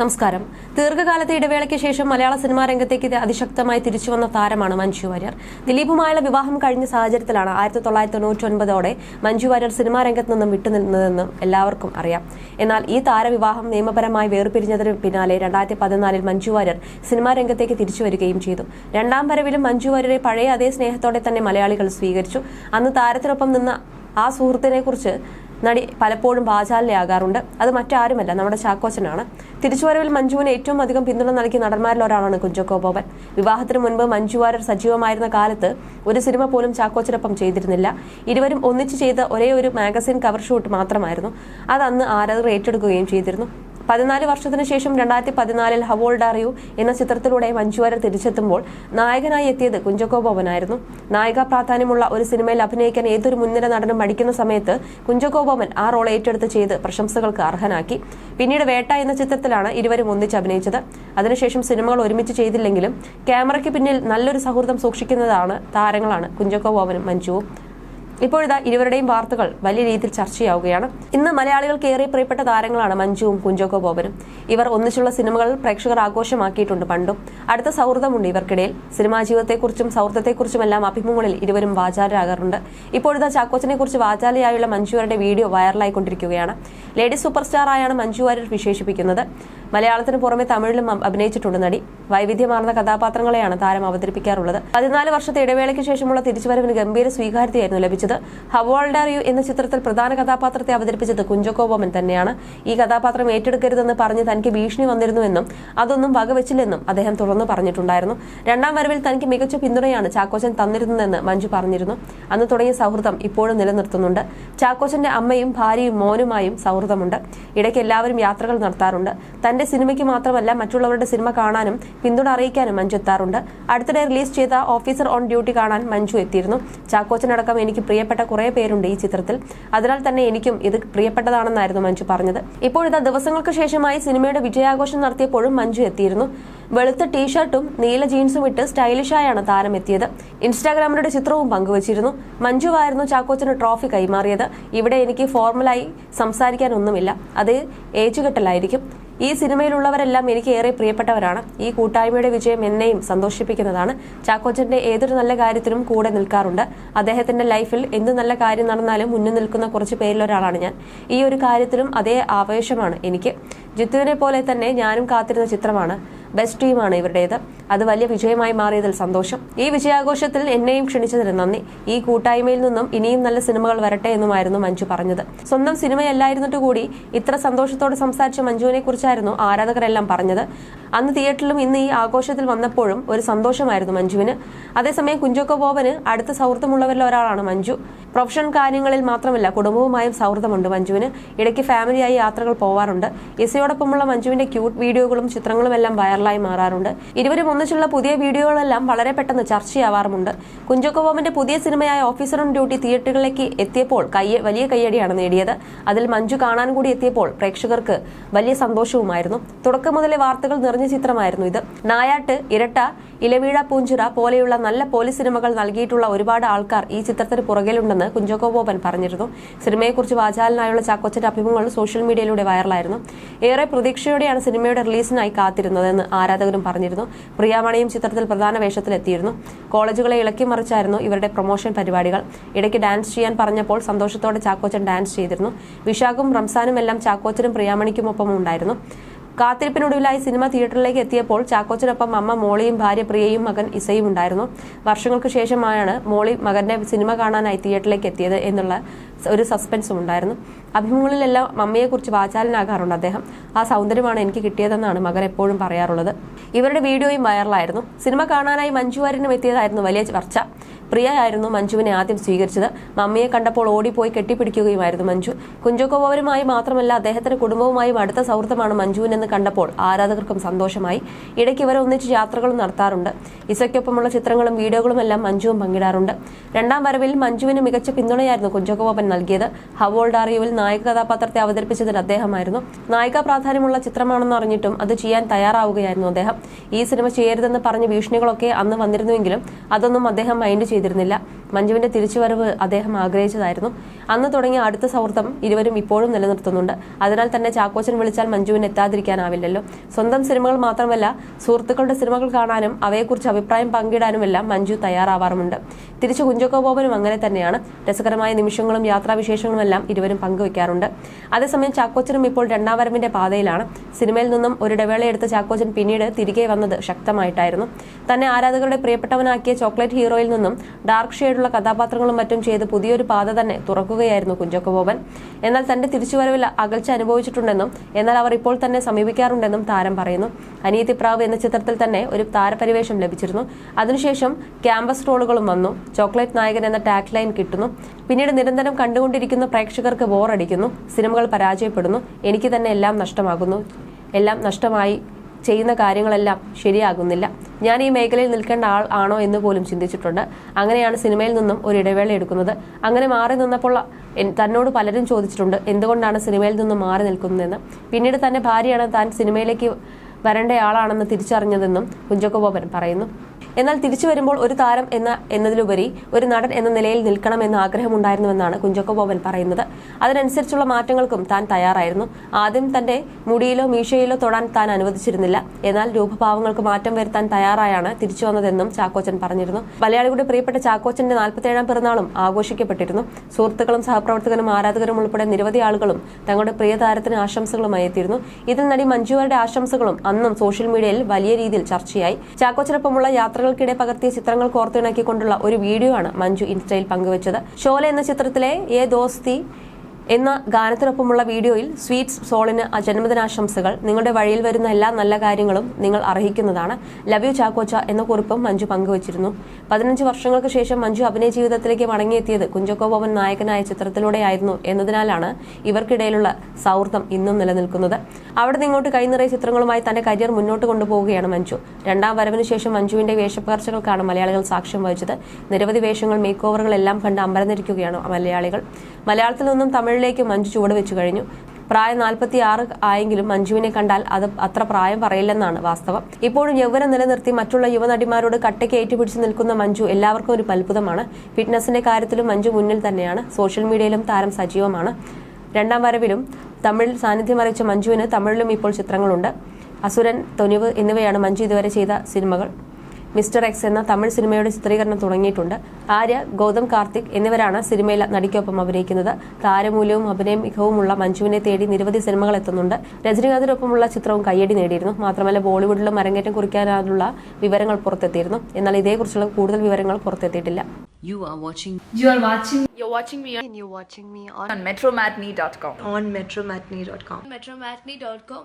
നമസ്കാരം. ദീർഘകാലത്തെ ഇടവേളയ്ക്ക് ശേഷം മലയാള സിനിമാ രംഗത്തേക്ക് അതിശക്തമായി തിരിച്ചുവന്ന താരമാണ് മഞ്ജു വാര്യർ. ദിലീപുമായുള്ള വിവാഹം കഴിഞ്ഞ സാഹചര്യത്തിലാണ് ആയിരത്തി തൊള്ളായിരത്തി തൊണ്ണൂറ്റി ഒൻപതോടെ മഞ്ജു വാര്യർ സിനിമാ രംഗത്ത് നിന്നും വിട്ടുനിന്നതെന്നും എല്ലാവർക്കും അറിയാം. എന്നാൽ ഈ താരവിവാഹം നിയമപരമായി വേർപിരിഞ്ഞതിന് പിന്നാലെ രണ്ടായിരത്തി പതിനാലിൽ മഞ്ജു വാര്യർ സിനിമാ രംഗത്തേക്ക് തിരിച്ചു വരികയും ചെയ്തു. രണ്ടാം വരവിലും മഞ്ജു വാര്യരെ പഴയ അതേ സ്നേഹത്തോടെ തന്നെ മലയാളികൾ സ്വീകരിച്ചു. അന്ന് താരത്തിനൊപ്പം നിന്ന ആ സുഹൃത്തിനെ കുറിച്ച് നടി പലപ്പോഴും വാചാലയാകാറുണ്ട്. അത് മറ്റാരുമല്ല നമ്മുടെ ചാക്കോച്ചനാണ്. തിരിച്ചുവരവിൽ മഞ്ജുവിന് ഏറ്റവും അധികം പിന്തുണ നൽകിയ നടന്മാരിൽ ഒരാളാണ് കുഞ്ചക്കോ ബോബൻ വിവാഹത്തിന് മുൻപ് മഞ്ജു വാര്യർ സജീവമായിരുന്ന കാലത്ത് ഒരു സിനിമ പോലും ചാക്കോച്ചനൊപ്പം ചെയ്തിരുന്നില്ല. ഇരുവരും ഒന്നിച്ചു ചെയ്ത ഒരേ ഒരു മാഗസിൻ കവർ ഷൂട്ട് മാത്രമായിരുന്നു. അത് അന്ന് ആരാധകർ ഏറ്റെടുക്കുകയും ചെയ്തിരുന്നു. പതിനാല് വർഷത്തിന് ശേഷം രണ്ടായിരത്തി പതിനാലിൽ ഹവോൾഡ് അറിയൂ എന്ന ചിത്രത്തിലൂടെ മഞ്ജുവാര്യർ തിരിച്ചെത്തുമ്പോൾ നായകനായി എത്തിയത് കുഞ്ചക്കോ ബോബനായിരുന്നു. നായിക പ്രാധാന്യമുള്ള ഒരു സിനിമയിൽ അഭിനയിക്കാൻ ഏതൊരു മുൻനിര നടനും മടിക്കുന്ന സമയത്ത് കുഞ്ചക്കോ ബോബൻ ആ റോൾ ഏറ്റെടുത്ത് ചെയ്ത് പ്രശംസകൾക്ക് അർഹനാക്കി. പിന്നീട് വേട്ട എന്ന ചിത്രത്തിലാണ് ഇരുവരും ഒന്നിച്ച് അഭിനയിച്ചത്. അതിനുശേഷം സിനിമകൾ ഒരുമിച്ച് ചെയ്തില്ലെങ്കിലും ക്യാമറയ്ക്ക് പിന്നിൽ നല്ലൊരു സൗഹൃദം സൂക്ഷിക്കുന്നതാണ് താരങ്ങളാണ് കുഞ്ചക്കോ ബോബനും മഞ്ജുവും. ഇപ്പോഴിതാ ഇരുവരുടെയും വാർത്തകൾ വലിയ രീതിയിൽ ചർച്ചയാവുകയാണ്. ഇന്ന് മലയാളികൾക്ക് ഏറെ പ്രിയപ്പെട്ട താരങ്ങളാണ് മഞ്ജുവും കുഞ്ചോക്കോ ബോബനും. ഇവർ ഒന്നിച്ചുള്ള സിനിമകൾ പ്രേക്ഷകർ ആഘോഷമാക്കിയിട്ടുണ്ട് പണ്ടും. അടുത്ത സൗഹൃദമുണ്ട് ഇവർക്കിടയിൽ. സിനിമാ ജീവിതത്തെക്കുറിച്ചും സൗഹൃദത്തെക്കുറിച്ചുമെല്ലാം അഭിമുഖങ്ങളിൽ ഇരുവരും വാചാലരാകാറുണ്ട്. ഇപ്പോഴിതാ ചാക്കോച്ചനെ കുറിച്ച് വാചാലയായുള്ള മഞ്ജുവരുടെ വീഡിയോ വൈറലായിക്കൊണ്ടിരിക്കുകയാണ്. ലേഡി സൂപ്പർ സ്റ്റാർ ആയാണ് മഞ്ജു വാര്യർ വിശേഷിപ്പിക്കുന്നത്. മലയാളത്തിന് പുറമെ തമിഴിലും അഭിനയിച്ചിട്ടുണ്ട് നടി. വൈവിധ്യമാർന്ന കഥാപാത്രങ്ങളെയാണ് താരം അവതരിപ്പിക്കാറുള്ളത്. പതിനാല് വർഷത്തെ ഇടവേളയ്ക്ക് ശേഷമുള്ള തിരിച്ചുവരവിന് ഗംഭീര സ്വീകാര്യതയായിരുന്നു ലഭിച്ചത്. ഹവോൾഡർ യു എന്ന ചിത്രത്തിൽ പ്രധാന കഥാപാത്രത്തെ അവതരിപ്പിച്ചത് കുഞ്ചക്കോ ബോമൻ തന്നെയാണ്. ഈ കഥാപാത്രം ഏറ്റെടുക്കരുതെന്ന് പറഞ്ഞ് തനിക്ക് ഭീഷണി വന്നിരുന്നുവെന്നും അതൊന്നും വകവെച്ചില്ലെന്നും അദ്ദേഹം തുടർന്ന് പറഞ്ഞിട്ടുണ്ടായിരുന്നു. രണ്ടാം വരവിൽ തനിക്ക് മികച്ച പിന്തുണയാണ് ചാക്കോച്ചൻ തന്നിരുന്നതെന്ന് മഞ്ജു പറഞ്ഞിരുന്നു. അന്ന് തുടങ്ങിയ സൗഹൃദം ഇപ്പോഴും നിലനിർത്തുന്നുണ്ട്. ചാക്കോച്ചന്റെ അമ്മയും ഭാര്യയും മോനുമായും സൗഹൃദമുണ്ട്. ഇടയ്ക്ക് എല്ലാവരും യാത്രകൾ നടത്താറുണ്ട്. തന്റെ സിനിമയ്ക്ക് മാത്രമല്ല മറ്റുള്ളവരുടെ സിനിമ കാണാനും പിന്തുണ അറിയിക്കാനും മഞ്ജു എത്താറുണ്ട്. അടുത്തിടെ റിലീസ് ചെയ്ത ഓഫീസർ ഓൺ ഡ്യൂട്ടി കാണാൻ മഞ്ജു എത്തിയിരുന്നു. ചാക്കോച്ചനടക്കം എനിക്ക് പ്രിയപ്പെട്ട കുറേ പേരുണ്ട് ഈ ചിത്രത്തിൽ. അതിനാൽ തന്നെ എനിക്കും ഇത് പ്രിയപ്പെട്ടതാണെന്നായിരുന്നു മഞ്ജു പറഞ്ഞത്. ഇപ്പോഴിതാ ദിവസങ്ങൾക്ക് ശേഷമായി സിനിമയുടെ വിജയാഘോഷം നടത്തിയപ്പോഴും മഞ്ജു എത്തിയിരുന്നു. വെളുത്ത ടീഷർട്ടും നീല ജീൻസും ഇട്ട് സ്റ്റൈലിഷായാണ് താരം എത്തിയത്. ഇൻസ്റ്റാഗ്രാമിലൂടെ ചിത്രവും പങ്കുവച്ചിരുന്നു. മഞ്ജുവായിരുന്നു ചാക്കോച്ചന് ട്രോഫി കൈമാറിയത്. ഇവിടെ എനിക്ക് ഫോർമലായി സംസാരിക്കാനൊന്നുമില്ല. അത് ഏച്ചുകെട്ടലായിരിക്കും ഈ സിനിമയിലുള്ളവരെല്ലാം എനിക്ക് ഏറെ പ്രിയപ്പെട്ടവരാണ്. ഈ കൂട്ടായ്മയുടെ വിജയം എന്നെയും സന്തോഷിപ്പിക്കുന്നതാണ്. ചാക്കോച്ചന്റെ ഏതൊരു നല്ല കാര്യത്തിനും കൂടെ നിൽക്കാറുണ്ട്. അദ്ദേഹത്തിന്റെ ലൈഫിൽ എന്ത് നല്ല കാര്യം നടന്നാലും മുന്നിൽ നിൽക്കുന്ന കുറച്ച് പേരിലൊരാളാണ് ഞാൻ. ഈ ഒരു കാര്യത്തിലും അതേ ആവേശമാണ് എനിക്ക്. ജിത്തുവിനെ പോലെ തന്നെ ഞാനും കാത്തിരുന്ന ചിത്രമാണ്. ബെസ്റ്റ് ടീമാണ് ഇവരുടേത്. അത് വലിയ വിജയമായി മാറിയതിൽ സന്തോഷം. ഈ വിജയാഘോഷത്തിൽ എന്നെയും ക്ഷണിച്ചതിന് നന്ദി. ഈ കൂട്ടായ്മയിൽ നിന്നും ഇനിയും നല്ല സിനിമകൾ വരട്ടെ എന്നുമായിരുന്നു മഞ്ജു പറഞ്ഞത്. സ്വന്തം സിനിമയല്ലായിരുന്നിട്ട് കൂടി ഇത്ര സന്തോഷത്തോടെ സംസാരിച്ച മഞ്ജുവിനെ കുറിച്ചായിരുന്നു ആരാധകരെല്ലാം പറഞ്ഞത്. അന്ന് തിയേറ്ററിലും ഇന്ന് ഈ ആഘോഷത്തിൽ വന്നപ്പോഴും ഒരു സന്തോഷമായിരുന്നു മഞ്ജുവിന്. അതേസമയം കുഞ്ചോക്കോ ബോബന് അടുത്ത സൗഹൃദമുള്ളവരിൽ ഒരാളാണ് മഞ്ജു. പ്രൊഫഷണൽ കാര്യങ്ങളിൽ മാത്രമല്ല കുടുംബവുമായും സൗഹൃദമുണ്ട് മഞ്ജുവിന്. ഇടയ്ക്ക് ഫാമിലിയായി യാത്രകൾ പോവാറുണ്ട്. ഇസയോടൊപ്പമുള്ള മഞ്ജുവിന്റെ ക്യൂട്ട് വീഡിയോകളും ചിത്രങ്ങളും എല്ലാം വൈറലായി മാറാറുണ്ട്. ഇരുവരും ഒന്നിച്ചുള്ള പുതിയ വീഡിയോകളെല്ലാം വളരെ പെട്ടെന്ന് ചർച്ചയാവാറുമുണ്ട് കുഞ്ചോക്കോ ബോബിന്റെ പുതിയ സിനിമയായ ഓഫീസർ ഓൺ ഡ്യൂട്ടി തിയേറ്ററുകളിലേക്ക് എത്തിയപ്പോൾ കയ്യ വലിയ കയ്യടിയാണ് നേടിയത്. അതിൽ മഞ്ജു കാണാൻ കൂടി എത്തിയപ്പോൾ പ്രേക്ഷകർക്ക് വലിയ സന്തോഷവുമായിരുന്നു. തുടക്കം മുതലേ വാർത്തകൾ നിറഞ്ഞ ചിത്രമായിരുന്നു ഇത്. നായാട്ട് ഇരട്ട ഇലവീഴ പൂഞ്ചിറ പോലെയുള്ള നല്ല പോലീസ് സിനിമകൾ നൽകിയിട്ടുള്ള ഒരുപാട് ആൾക്കാർ ഈ ചിത്രത്തിന് പുറകിലുണ്ടെന്ന് കുഞ്ചോക്കോ ബോബൻ പറഞ്ഞിരുന്നു. സിനിമയെക്കുറിച്ച് വാചാലനായുള്ള ചാക്കോച്ചന്റെ അഭിമുഖങ്ങൾ സോഷ്യൽ മീഡിയയിലൂടെ വൈറലായിരുന്നു. ഏറെ പ്രതീക്ഷയോടെയാണ് സിനിമയുടെ റിലീസിനായി കാത്തിരുന്നതെന്ന് ആരാധകരും പറഞ്ഞിരുന്നു. പ്രിയാമണിയും ചിത്രത്തിൽ പ്രധാന വേഷത്തിലെത്തിയിരുന്നു. കോളേജുകളെ ഇളക്കി മറിച്ചായിരുന്നു ഇവരുടെ പ്രൊമോഷൻ പരിപാടികൾ. ഇടയ്ക്ക് ഡാൻസ് ചെയ്യാൻ പറഞ്ഞപ്പോൾ സന്തോഷത്തോടെ ചാക്കോച്ചൻ ഡാൻസ് ചെയ്തിരുന്നു. വിശാഖും റംസാനും എല്ലാം ചാക്കോച്ചനും പ്രിയാമണിക്കുമൊപ്പം ഉണ്ടായിരുന്നു. കാത്തിരിപ്പിനൊടുവിലായി സിനിമ തിയേറ്ററിലേക്ക് എത്തിയപ്പോൾ ചാക്കോച്ചനൊപ്പം അമ്മ മോളിയും ഭാര്യ പ്രിയയും മകൻ ഇസയും ഉണ്ടായിരുന്നു. വർഷങ്ങൾക്ക് ശേഷമായാണ് മോളി മകന്റെ സിനിമ കാണാനായി തിയേറ്ററിലേക്ക് എത്തിയത് എന്നുള്ള ഒരു സസ്പെൻസും ഉണ്ടായിരുന്നു. അഭിമുഖങ്ങളിലെല്ലാം മമ്മിയെക്കുറിച്ച് വാചാലനാകാറുണ്ട് അദ്ദേഹം. ആ സൗന്ദര്യമാണ് എനിക്ക് കിട്ടിയതെന്നാണ് മകൻ എപ്പോഴും പറയാറുള്ളത്. ഇവരുടെ വീഡിയോയും വൈറലായിരുന്നു സിനിമ കാണാനായി മഞ്ജു വാര്യനും എത്തിയതായിരുന്നു വലിയ ചർച്ച. പ്രിയ ആയിരുന്നു മഞ്ജുവിനെ ആദ്യം സ്വീകരിച്ചത്. മമ്മിയെ കണ്ടപ്പോൾ ഓടിപ്പോയി കെട്ടിപ്പിടിക്കുകയുമായിരുന്നു മഞ്ജു. കുഞ്ചോക്കോവരുമായി മാത്രമല്ല അദ്ദേഹത്തിന്റെ കുടുംബവുമായും അടുത്ത സൗഹൃദമാണ് മഞ്ജുവിനെന്ന് കണ്ടപ്പോൾ ആരാധകർക്കും സന്തോഷമായി. ഇടയ്ക്ക് ഇവരെ ഒന്നിച്ച് യാത്രകളും നടത്താറുണ്ട്. ഇസയ്ക്കൊപ്പമുള്ള ചിത്രങ്ങളും വീഡിയോകളും എല്ലാം മഞ്ജുവും പങ്കിടാറുണ്ട്. രണ്ടാം വരവിൽ മഞ്ജുവിന് മികച്ച പിന്തുണയായിരുന്നു കുഞ്ചോക്കോവൻ നൽകിയത്. ഹവോൾഡ് അറിയുവിൽ നായക കഥാപാത്രത്തെ അവതരിപ്പിച്ചതിൽ അദ്ദേഹമായിരുന്നു. നായിക പ്രാധാന്യമുള്ള ചിത്രമാണെന്ന് അറിഞ്ഞിട്ടും അത് ചെയ്യാൻ തയ്യാറാവുകയായിരുന്നു അദ്ദേഹം. ഈ സിനിമ ചെയ്യരുതെന്ന് പറഞ്ഞ ഭീഷണികളൊക്കെ അന്ന് വന്നിരുന്നുവെങ്കിലും അതൊന്നും അദ്ദേഹം മൈൻഡ് ചെയ്തിരുന്നില്ല. മഞ്ജുവിന്റെ തിരിച്ചുവരവ് അദ്ദേഹം ആഗ്രഹിച്ചതായിരുന്നു. അന്ന് തുടങ്ങിയ അടുത്ത സൗഹൃദം ഇരുവരും ഇപ്പോഴും നിലനിർത്തുന്നുണ്ട്. അതിനാൽ തന്നെ ചാക്കോച്ചൻ വിളിച്ചാൽ മഞ്ജുവിന് എത്താതിരിക്കാനാവില്ലല്ലോ. സ്വന്തം സിനിമകൾ മാത്രമല്ല സുഹൃത്തുക്കളുടെ സിനിമകൾ കാണാനും അവയെക്കുറിച്ച് അഭിപ്രായം പങ്കിടാനുമെല്ലാം മഞ്ജു തയ്യാറാവാറുമുണ്ട്. തിരിച്ചു കുഞ്ചോക്കോ ബോബനും അങ്ങനെ തന്നെയാണ്. രസകരമായ നിമിഷങ്ങളും യാത്രാവിശേഷങ്ങളും എല്ലാം ഇരുവരും പങ്കുവെക്കാറുണ്ട് അതേസമയം ചാക്കോച്ചനും ഇപ്പോൾ രണ്ടാം വരവിന്റെ പാതയിലാണ്. സിനിമയിൽ നിന്നും ഒരിടവേളയെടുത്ത ചാക്കോച്ചൻ പിന്നീട് തിരികെ വന്നത് ശക്തമായിട്ടായിരുന്നു. തന്നെ ആരാധകരുടെ പ്രിയപ്പെട്ടവനാക്കിയ ചോക്ലേറ്റ് ഹീറോയിൽ നിന്നും ഡാർക്ക് ഷെയ്ഡുള്ള കഥാപാത്രങ്ങളും മറ്റും ചെയ്ത് പുതിയൊരു പാത തന്നെ തുറക്കുകയായിരുന്നു കുഞ്ചക്കബോബൻ എന്നാൽ തന്റെ തിരിച്ചുവരവിൽ അകൽച്ച അനുഭവിച്ചിട്ടുണ്ടെന്നും എന്നാൽ അവർ ഇപ്പോൾ തന്നെ സമീപിക്കാറുണ്ടെന്നും താരം പറയുന്നു. അനിയത്തിപ്രാവ് എന്ന ചിത്രത്തിൽ തന്നെ ഒരു താരപരിവേഷം ലഭിച്ചിരുന്നു. അതിനുശേഷം ക്യാമ്പസ് റോളുകളും വന്നു. ചോക്ലേറ്റ് നായകൻ എന്ന ടാഗ് ലൈൻ കിട്ടുന്നു. പിന്നീട് നിരന്തരം കണ്ടുകൊണ്ടിരിക്കുന്ന പ്രേക്ഷകർക്ക് ബോറടിക്കുന്നു സിനിമകൾ പരാജയപ്പെടുന്നു. എനിക്ക് തന്നെ എല്ലാം നഷ്ടമാകുന്നു. എല്ലാം നഷ്ടമായി. ചെയ്യുന്ന കാര്യങ്ങളെല്ലാം ശരിയാകുന്നില്ല. ഞാൻ ഈ മേഖലയിൽ നിൽക്കേണ്ട ആൾ ആണോ എന്ന് പോലും ചിന്തിച്ചിട്ടുണ്ട്. അങ്ങനെയാണ് സിനിമയിൽ നിന്നും ഒരു ഇടവേള എടുക്കുന്നത്. അങ്ങനെ മാറി നിന്നപ്പോൾ തന്നോട് പലരും ചോദിച്ചിട്ടുണ്ട് എന്തുകൊണ്ടാണ് സിനിമയിൽ നിന്നും മാറി നിൽക്കുന്നതെന്ന്. പിന്നീട് തന്റെ ഭാര്യയാണ് താൻ സിനിമയിലേക്ക് വരേണ്ടയാളാണെന്ന് തിരിച്ചറിഞ്ഞതെന്നും കുഞ്ചക്കോ ബോബൻ പറയുന്നു. എന്നാൽ തിരിച്ചു വരുമ്പോൾ ഒരു താരം എന്ന എന്നതിലുപരി ഒരു നടൻ എന്ന നിലയിൽ നിൽക്കണമെന്ന് ആഗ്രഹമുണ്ടായിരുന്നുവെന്നാണ് കുഞ്ചക്കോ ബോബൻ പറയുന്നത്. അതിനനുസരിച്ചുള്ള മാറ്റങ്ങൾക്കും താൻ തയ്യാറായിരുന്നു. ആദ്യം തന്റെ മുടിയിലോ മീശയിലോ തൊടാൻ താൻ അനുവദിച്ചിരുന്നില്ല. എന്നാൽ രൂപഭാവങ്ങൾക്ക് മാറ്റം വരുത്താൻ തയ്യാറായാണ് തിരിച്ചു വന്നതെന്നും ചാക്കോച്ചൻ പറഞ്ഞിരുന്നു. മലയാളികളുടെ പ്രിയപ്പെട്ട ചാക്കോച്ചന്റെ നാൽപ്പത്തേഴാം പിറന്നാളും ആഘോഷിക്കപ്പെട്ടിരുന്നു. സുഹൃത്തുക്കളും സഹപ്രവർത്തകരും ആരാധകരും ഉൾപ്പെടെ നിരവധി ആളുകളും തങ്ങളുടെ പ്രിയ താരത്തിന് ആശംസകളുമായി എത്തിയിരുന്നു. ഇതിൽ നടി മഞ്ജുവരുടെ ആശംസകളും അന്നും സോഷ്യൽ മീഡിയയിൽ വലിയ രീതിയിൽ ചർച്ചയായി. ചാക്കോച്ചനൊപ്പമുള്ള യാത്രകൾക്കിടെ പകർത്തിയ ചിത്രങ്ങൾ കോർത്തിണക്കിക്കൊണ്ടുള്ള ഒരു വീഡിയോ ആണ് മഞ്ജു ഇൻസ്റ്റയിൽ പങ്കുവച്ചത്. ഷോല എന്ന ചിത്രത്തിലെ ഏ ദോസ്തി എന്ന ഗാനത്തിനൊപ്പമുള്ള വീഡിയോയിൽ സ്വീറ്റ്സ് സോളിന് ആ ജന്മദിനാശംസകൾ നിങ്ങളുടെ വഴിയിൽ വരുന്ന എല്ലാ നല്ല കാര്യങ്ങളും നിങ്ങൾ അർഹിക്കുന്നതാണ്. ലവ് യു ചാക്കോച്ച എന്ന കുറിപ്പും മഞ്ജു പങ്കുവച്ചിരുന്നു. പതിനഞ്ച് വർഷങ്ങൾക്ക് ശേഷം മഞ്ജു അഭിനയ ജീവിതത്തിലേക്ക് മടങ്ങിയെത്തിയത് കുഞ്ചക്കോ ബോബൻ നായകനായ ചിത്രത്തിലൂടെയായിരുന്നു എന്നതിനാലാണ് ഇവർക്കിടയിലുള്ള സൗഹൃദം ഇന്നും നിലനിൽക്കുന്നത്. അവിടെ നിങ്ങോട്ട് കൈനിറയ ചിത്രങ്ങളുമായി തന്റെ കരിയർ മുന്നോട്ട് കൊണ്ടുപോവുകയാണ് മഞ്ജു. രണ്ടാം വരവിന് ശേഷം മഞ്ജുവിന്റെ വേഷപ്പകർച്ചകൾക്കാണ് മലയാളികൾ സാക്ഷ്യം വഹിച്ചത്. നിരവധി വേഷങ്ങൾ മേക്ക് ഓവറുകളെല്ലാം കണ്ട് അമ്പരന്നിരിക്കുകയാണ് മലയാളികൾ. മലയാളത്തിൽ നിന്നും തമിഴിലേക്ക് മഞ്ജു ചുവട് വെച്ചു കഴിഞ്ഞു. പ്രായം നാൽപ്പത്തി ആറ് ആയെങ്കിലും മഞ്ജുവിനെ കണ്ടാൽ അത് അത്ര പ്രായം പറയില്ലെന്നാണ് വാസ്തവം. ഇപ്പോഴും യൗവനം നിലനിർത്തി മറ്റുള്ള യുവനടിമാരോട് കട്ടയ്ക്ക് ഏറ്റുപിടിച്ച് നിൽക്കുന്ന മഞ്ജു എല്ലാവർക്കും ഒരു അത്ഭുതമാണ്. ഫിറ്റ്നസിന്റെ കാര്യത്തിലും മഞ്ജു മുന്നിൽ തന്നെയാണ്. സോഷ്യൽ മീഡിയയിലും താരം സജീവമാണ്. രണ്ടാം വരവിലും തമിഴിൽ സാന്നിധ്യം അറിയിച്ച മഞ്ജുവിന് തമിഴിലും ഇപ്പോൾ ചിത്രങ്ങളുണ്ട്. അസുരൻ തൊനിവ് എന്നിവയാണ് മഞ്ജു ഇതുവരെ ചെയ്ത സിനിമകൾ. മിസ്റ്റർ എക്സ് എന്ന തമിഴ് സിനിമയുടെ ചിത്രീകരണം തുടങ്ങിയിട്ടുണ്ട് ആര്യ ഗൗതം കാർത്തിക് എന്നിവരാണ് സിനിമയിൽ നടിക്കൊപ്പം അഭിനയിക്കുന്നത് താരമൂല്യവും അഭിനയ മികവുമുള്ള മഞ്ജുവിനെ തേടി നിരവധി സിനിമകൾ എത്തുന്നുണ്ട് രജനീകാന്തിനൊപ്പമുള്ള ചിത്രവും കയ്യടി നേടിയിരുന്നു മാത്രമല്ല ബോളിവുഡിലും അരങ്ങേറ്റം കുറിക്കാനുള്ള വിവരങ്ങൾ പുറത്തെത്തിയിരുന്നു എന്നാൽ ഇതേക്കുറിച്ചുള്ള കൂടുതൽ വിവരങ്ങൾ പുറത്തെത്തിയിട്ടില്ല You are watching You are watching You're watching me and you're watching me on, on metromatney.com. on metromatney.com. metromatney.com.